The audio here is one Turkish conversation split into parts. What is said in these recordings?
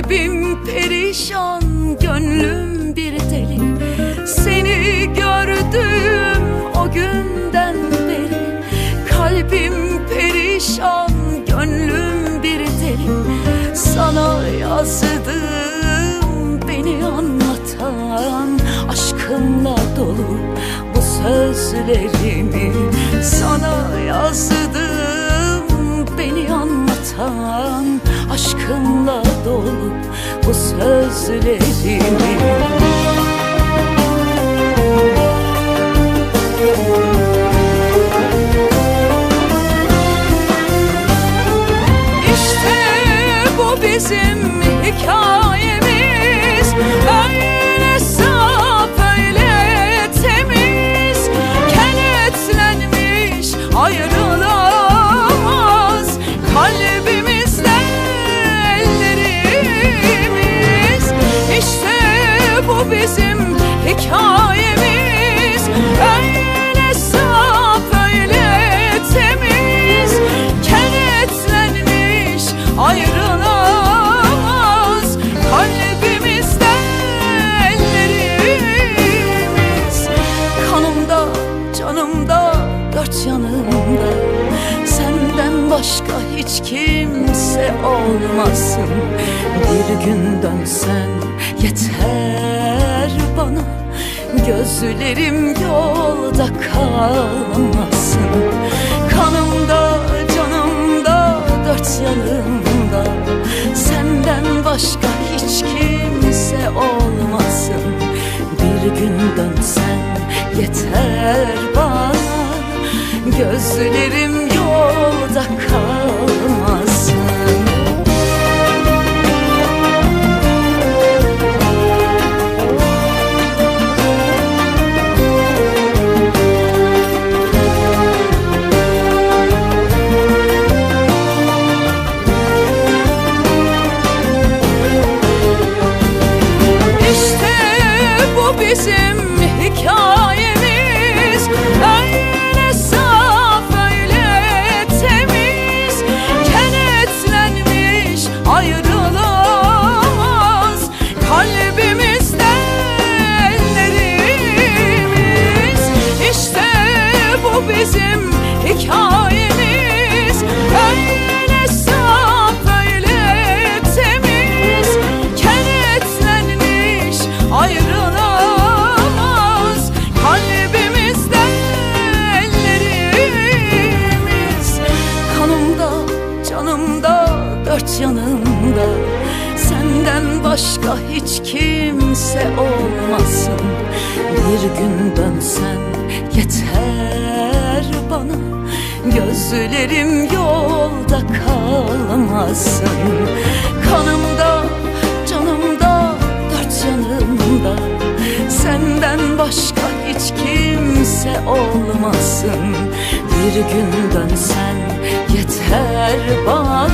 Kalbim perişan, gönlüm bir deli. Seni gördüm o günden beri. Kalbim perişan, gönlüm bir deli. Sana yazdım beni anlatan Aşkınla dolu bu sözlerimi. Sana yazdım beni anlatan aşkınla dolu bu sözlerimi İşte bu bizim hikayemiz dört yanımda Senden başka hiç kimse olmasın. Bir gün dönsen yeter bana. Gözlerim yolda kalmasın. Kanımda, canımda, dört yanımda Senden başka hiç kimse olmasın. Bir gün dönsen yeter bana Gözlerim yolda kalmasın. İşte bu bizim hikayemiz Öyle saf öyle temiz. Kenetlenmiş ayrılamaz. Kalbimizde ellerimiz. Kanımda, canımda, dört yanımda. Senden başka hiç kimse olmasın. Bir gün dönsen yeter Gözlerim yolda kalmasın. Kanımda, canımda, dört yanımda. Senden başka hiç kimse olmasın. Bir gün dönsen yeter bana.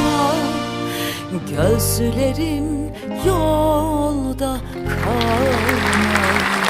Gözlerim yolda kalmasın